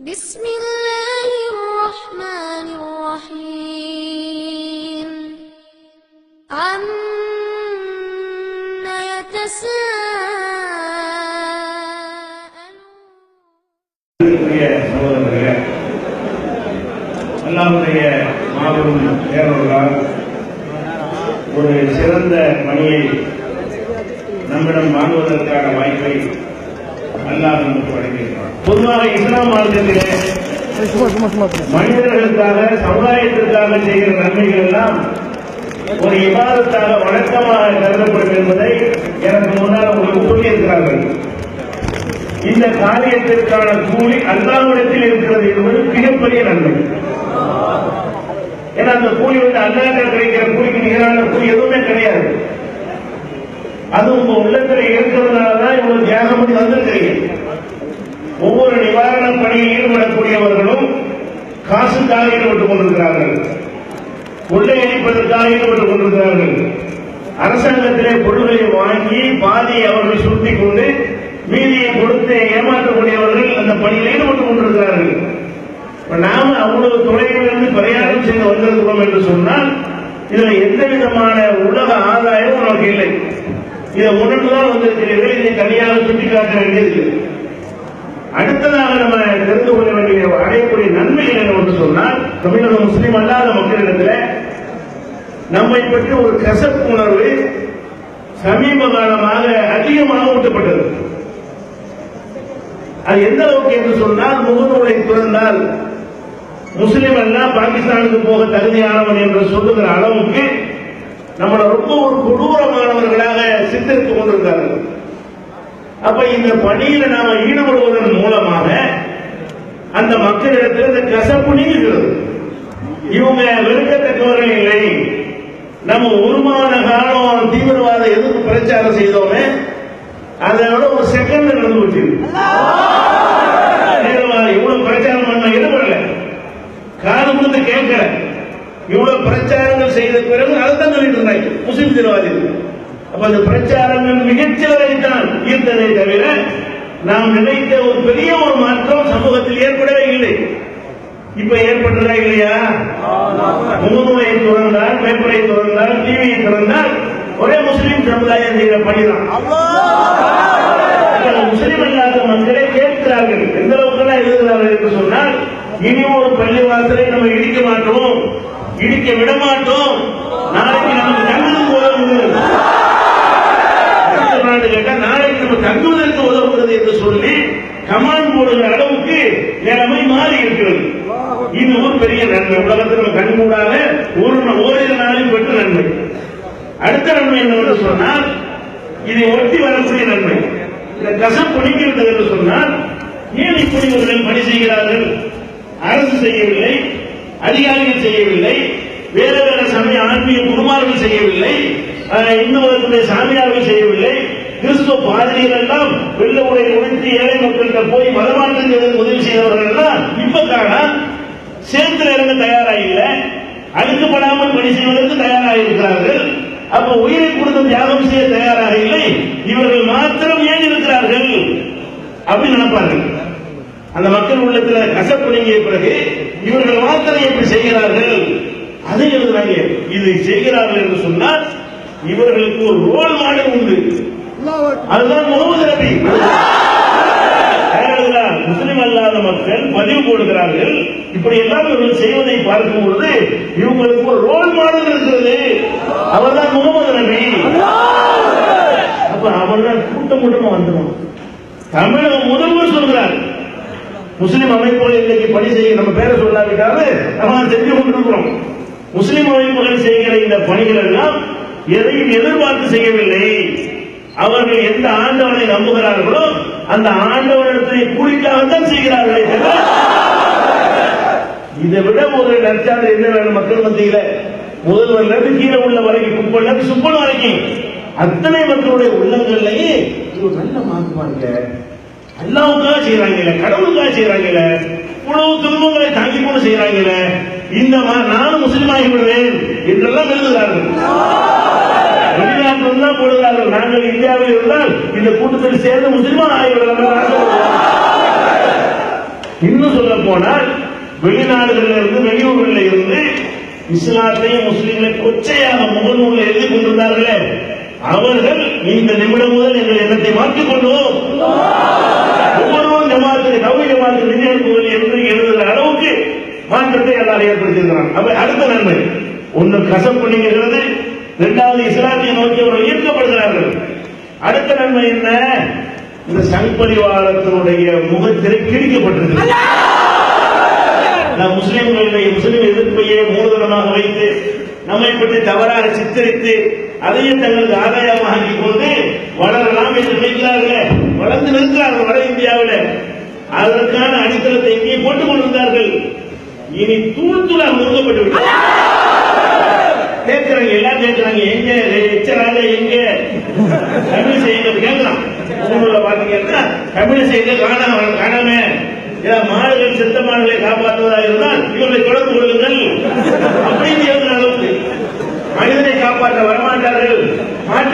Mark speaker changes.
Speaker 1: بسم الله الرحمن الرحيم عم يتساءلون
Speaker 2: அன்புக்குரிய சகோதரர்களே அல்லாவுடைய மாபெரும் பேரவர்களால் ஒரு சிறந்த பணியை நம்மிடம் வாங்குவதற்கான வாய்ப்பை அல்லாஹ் நமக்கு வழங்கியிருக்கிறார் பொதுவாக இஸ்லாம் மார்க்கத்திலே மனிதர்களுக்காக சமுதாயத்திற்காக செய்கிற நன்மைகள் எல்லாம் ஒரு விவாதத்தாக வழக்கமாக கருதப்படும் என்பதை எனக்கு முன்னால் உங்களுக்கு சொல்லியிருக்கிறார்கள் இந்த காரியத்திற்கான கூலி அல்லாவிடத்தில் இருக்கிறது என்பது மிகப்பெரிய நன்மை. ஏன்னா அந்த கூலி வந்து அல்லாஹ் கிடைக்கிற கூலிக்கு நிகரான கூலி எதுவுமே கிடையாது. அது உங்க உள்ளத்துல இருக்கிறதுனாலதான் இவ்வளவு தியாகம் பண்ணி வந்திருக்கிறீங்க. ஒவ்வொரு நிவாரண பணியில் ஈடுபடக்கூடியவர்களும் காசுக்காக ஈடுபட்டுக் கொண்டிருக்கிறார்கள். இணைப்பதற்காக ஈடுபட்டுக் கொண்டிருக்கிறார்கள். அரசாங்கத்திலே பொருள்களை வாங்கி பாதியை அவர்கள் சுருட்டிக் கொண்டு மீதியை கொடுத்து ஏமாற்றக்கூடியவர்கள் அந்த பணியில் ஈடுபட்டுக் கொண்டிருக்கிறார்கள். நாம அவ்வளவு தொலைவிலிருந்து பிரயாணம் செய்து வந்திருக்கிறோம் என்று சொன்னால் இதுல எந்த விதமான உலக ஆதாயமும் நமக்கு இல்லை. இதை உணர்ந்துதான் வந்திருக்கிறீர்கள். இதை தனியாக சுட்டிக்காட்ட வேண்டியது அடுத்ததாக நம்ம தெரிந்து கொள்ள வேண்டிய அடையக்கூடிய நன்மைகள் என்னவென்று சொன்னால் தமிழக முஸ்லீம் அல்லாத மக்களிடத்தில் நம்மை பற்றி ஒரு கசப்பு உணர்வு சமீப காலமாக அதிகமாக ஊட்டப்பட்டது. அது எந்த அளவுக்கு என்று சொன்னால் முகநூலை துறந்தால் முஸ்லிம் அல்ல பாகிஸ்தானுக்கு போக தகுதியானவன் என்று சொல்லுகிற அளவுக்கு நம்மளை ரொம்ப ஒரு கொடூரமானவர்களாக சித்தரித்துக் கொண்டிருக்கிறார்கள். அப்ப இந்த பணியில நாம ஈடுபடுவதன் மூலமாக அந்த மக்களிடத்தில் இந்த கசப்பு நீங்குகிறது. இவங்க வெறுக்கத்தக்கவர்கள் இல்லை. நம்ம ஒரு மாத காலம் தீவிரவாத எதிர்ப்பு பிரச்சாரம் செய்தோமே அதோட ஒரு செகண்ட் நடந்து போச்சு. இவ்வளவு பிரச்சாரம் பண்ண ஈடுபடல காது கொடுத்து கேட்கல இவ்வளவு பிரச்சாரங்கள் செய்த பிறகு அழுத்தம் சொல்லிட்டு முஸ்லிம் தீவிரவாதிகள் அப்ப அந்த பிரச்சாரங்கள் மிகச்சிலரை தான் ஈர்த்ததை தவிர நாம் நினைத்த ஒரு பெரிய ஒரு மாற்றம் சமூகத்தில் ஏற்படவே இல்லை. இப்ப ஏற்பட்டதா இல்லையா? முகநூலை துறந்தால் பேப்பரை துறந்தால் டிவியை திறந்தால் ஒரே முஸ்லிம் சமுதாயம் செய்கிற பணிதான். முஸ்லிம் அல்லாத மக்களே கேட்கிறார்கள். எந்த அளவுக்கு எழுதுகிறார்கள் என்று சொன்னால் இனி ஒரு பள்ளிவாசலை நம்ம இடிக்க மாட்டோம்? இடிக்க விடமாட்டோம். நாளைக்கு நமக்கு தங்குவதற்கு உதவுகிறது. கேட்டா நாளைக்கு நம்ம தங்குவதற்கு உதவுகிறது என்று சொல்லி கமாண்ட் போடுகிற அளவுக்கு நிலைமை மாறி இருக்கிறது. இது ஒரு பெரிய நன்மை. உலகத்தில் நம்ம கண்கூடாக ஒரு ஓரிரு நாளில் பெற்ற நன்மை. அடுத்த நன்மை என்னவென்று சொன்னால் இதை ஒட்டி வரக்கூடிய நன்மை. இந்த கசம் பிடிக்கிறது என்று சொன்னால் ஏன் இப்படி இவர்கள் பணி செய்கிறார்கள். அரசு செய்யவில்லை. அதிகாரிகள் செய்யவில்லை வேற வேற சமய ஆன்மீக குருமார்கள் செய்யவில்லை அஹ், இந்து மதத்துடைய சாமியார்கள் செய்யவில்லை. கிறிஸ்துவ பாதிரிகள் எல்லாம் வெள்ள உடை உழைத்து ஏழை மக்கள்கிட்ட போய் மதமாற்றம் செய்வதற்கு உதவி செய்தவர்கள் எல்லாம் இப்ப காணா சேத்துல இறங்க தயாராக இல்லை அழுக்கப்படாமல் பணி செய்வதற்கு தயாராக இருக்கிறார்கள் அப்ப உயிரை கொடுத்து தியாகம் செய்ய தயாராக இல்லை. இவர்கள் மாத்திரம் ஏன் இருக்கிறார்கள்? அப்படின்னு நினைப்பார்கள். அந்த மக்கள் உள்ளத்துல கசப்புடுங்கிய பிறகு இவர்கள் மாத்திரம் எப்படி செய்கிறார்கள்? அதை எழுதுறாங்க. இது செய்கிறார்கள் என்று சொன்னால் இவர்களுக்கு ஒரு ரோல் மாடல் உண்டு. அதுதான் முகமது நபி. முஸ்லிம் அல்லாத மக்கள் பதிவு போடுகிறார்கள். இப்படி எல்லாம் இவர்கள் செய்வதை பார்க்கும் பொழுது இவங்களுக்கு ஒரு ரோல் மாடல் இருக்கிறது. அவர்தான் முகமது நபி. அப்ப அவர்தான் கூட்டம் கூட்டமா வந்துடும் தமிழக முதல்வர் சொல்கிறார். முஸ்லிம் அமைப்புகள் இன்னைக்கு பணி செய்ய நம்ம பேரை சொல்லாவிட்டாலும் நம்ம அதை செஞ்சு கொண்டிருக்கிறோம். முஸ்லிம் அமைப்புகள் செய்கிற இந்த பணிகள் எல்லாம் எதையும் எதிர்பார்த்து செய்யவில்லை. அவர்கள் எந்த ஆண்டவனை நம்புகிறார்களோ அந்த ஆண்டவனிடத்தை கூலிக்காகத்தான் செய்கிறார்களே தவிர இதை விட ஒரு நற்சான்று என்ன வேணும் மக்கள் மத்தியில? முதல்வர் இருந்து கீழே உள்ள வரைக்கும் குப்பல்ல இருந்து சுப்பல் வரைக்கும் அத்தனை மக்களுடைய உள்ளங்கள்லயே ஒரு நல்ல மார்க் பாருங்க அல்லாவுக்காக செய்யறாங்கல்ல கடவுளுக்காக செய்யறாங்கல்ல உணவு துன்பங்களை தாங்கி கொண்டு செய்யறாங்கல்ல இந்த மாதிரி நானும் முஸ்லீம் ஆகிவிடுவேன் என்றெல்லாம் எழுதுகிறார்கள். வெளிநாட்டில் தான் போடுகிறார்கள். நாங்கள் இந்தியாவில் இருந்தால் இந்த கூட்டத்தில் சேர்ந்து முஸ்லிமா ஆகிவிடலாம் இன்னும் சொல்ல போனால் வெளிநாடுகளில் இருந்து வெளியூர்களில் இருந்து இஸ்லாத்தையும் முஸ்லீம்களை கொச்சையாக முகநூலில் எழுதி கொண்டிருந்தார்களே. அவர்கள் இந்த நிமிடம் முதல் எங்கள் எண்ணத்தை மாற்றிக் கொள்வோம். தவி என்று எழுதுகிற அளவுக்கு மாற்றத்தை எல்லாரும் ஏற்படுத்தியிருக்கிறான். அப்ப அடுத்த நன்மை ஒன்று கசப்பு நீங்கிறது இரண்டாவது இஸ்லாமிய நோக்கி அவர்கள் ஈர்க்கப்படுகிறார்கள். அடுத்த நன்மை என்ன? இந்த சங் பரிவாரத்தினுடைய முகத்திரை கிழிக்கப்பட்டிருக்கிறது. முஸ்லிம்களுடைய முஸ்லிம் எதிர்ப்பையே மூலதனமாக வைத்து நம்மை பற்றி தவறாக சித்தரித்து அதையும் தங்களுக்கு ஆதாயமாக கொண்டு வளரலாம் என்று நினைக்கிறார்கள். வளர்ந்து நிற்கிறார்கள் வட இந்தியாவில். அதற்கான அடித்தளத்தை இங்கே போட்டுக் கொண்டிருந்தார்கள். இனி தூள் தூளாக முழுக்கப்பட்டு விட்டது கேட்கிறாங்க எல்லாம் கேட்கிறாங்க எங்க எச்சராக எங்க? தமிழ் செய்யுங்க கேட்கலாம். ஊர்ல பாத்தீங்கன்னா தமிழ் செய்யுங்க காணாம காணாம. ஏதாவது மாடுகள் செத்த மாடுகளை காப்பாற்றுவதாக இருந்தால் இவர்களை தொடர்பு கொள்ளுங்கள். அப்படின்னு எழுதுற அளவுக்கு மனிதனை காப்பாற்ற வரமாட்டார்கள்.